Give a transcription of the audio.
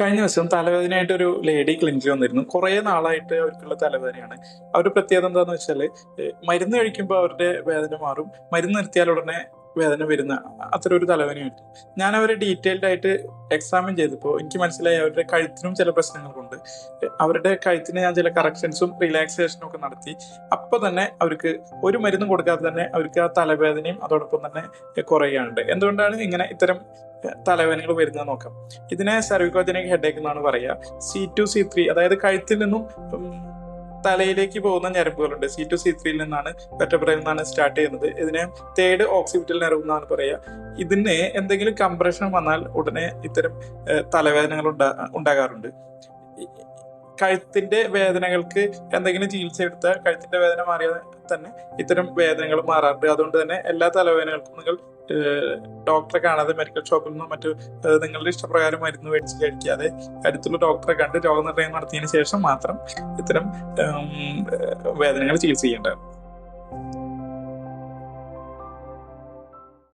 കഴിഞ്ഞ ദിവസം തലവേദനയായിട്ട് ഒരു ലേഡി ക്ലിനിക്കിൽ വന്നിരുന്നു. കുറേ നാളായിട്ട് അവർക്കുള്ള തലവേദനയാണ്. അവരുടെ പ്രത്യേകത എന്താണെന്ന് വെച്ചാൽ മരുന്ന് കഴിക്കുമ്പോൾ അവരുടെ വേദന മാറും. മരുന്ന് നിർത്തിയാൽ ഉടനെ വേദന വരുന്ന അത്ര ഒരു തലവേദനയായിട്ട് ഞാൻ അവരെ ഡീറ്റെയിൽഡ് ആയിട്ട് എക്സാമിൻ ചെയ്തപ്പോൾ എനിക്ക് മനസ്സിലായി അവരുടെ കഴുത്തിനും ചില പ്രശ്നങ്ങളുണ്ട്. അവരുടെ കഴുത്തിന് ഞാൻ ചില കറക്ഷൻസും റിലാക്സേഷനും ഒക്കെ നടത്തി. അപ്പൊ തന്നെ അവർക്ക് ഒരു മരുന്നും കൊടുക്കാതെ തന്നെ അവർക്ക് ആ തലവേദനയും അതോടൊപ്പം തന്നെ കുറയുകയുണ്ട് എന്തുകൊണ്ടാണ് ഇങ്ങനെ ഇത്തരം തലവേദനകൾ വരുന്നത് നോക്കാം. ഇതിനെ സർവിക്കോജനിക് ഹെഡേക്ക് എന്നാണ് പറയുക. സി ടു സി ത്രീ അതായത് കഴുത്തിൽ നിന്നും തലയിലേക്ക് പോകുന്ന ഞരമ്പുകളുണ്ട്. സി ടു സി ത്രീയിൽ നിന്നാണ് വെറ്റബ്രയിൽ നിന്നാണ് സ്റ്റാർട്ട് ചെയ്യുന്നത്. ഇതിനെ തേർഡ് ഓക്സിപിറ്റൽ നെർവ് എന്നാണ് പറയുക. ഇതിന് എന്തെങ്കിലും കംപ്രഷൻ വന്നാൽ ഉടനെ ഇത്തരം തലവേദനകൾ ഉണ്ടാ ഉണ്ടാകാറുണ്ട്. കഴുത്തിന്റെ വേദനകൾക്ക് എന്തെങ്കിലും ചികിത്സ എടുത്താൽ കഴുത്തിന്റെ വേദന മാറിയാൽ തന്നെ ഇത്തരം വേദനകൾ മാറാറുണ്ട്. അതുകൊണ്ട് തന്നെ എല്ലാ തലവേദനകൾക്കും നിങ്ങൾ ഡോക്ടറെ കാണാതെ മെഡിക്കൽ ഷോപ്പിൽ നിന്നും മറ്റു നിങ്ങളുടെ ഇഷ്ടപ്രകാരം മരുന്ന് മേടിച്ച് കഴിക്കാതെ അടുത്തുള്ള ഡോക്ടറെ കണ്ട് രോഗനിർണയം നടത്തിയതിനു ശേഷം മാത്രം ഇത്തരം വേദനകൾ ചികിത്സ ചെയ്യേണ്ടതാണ്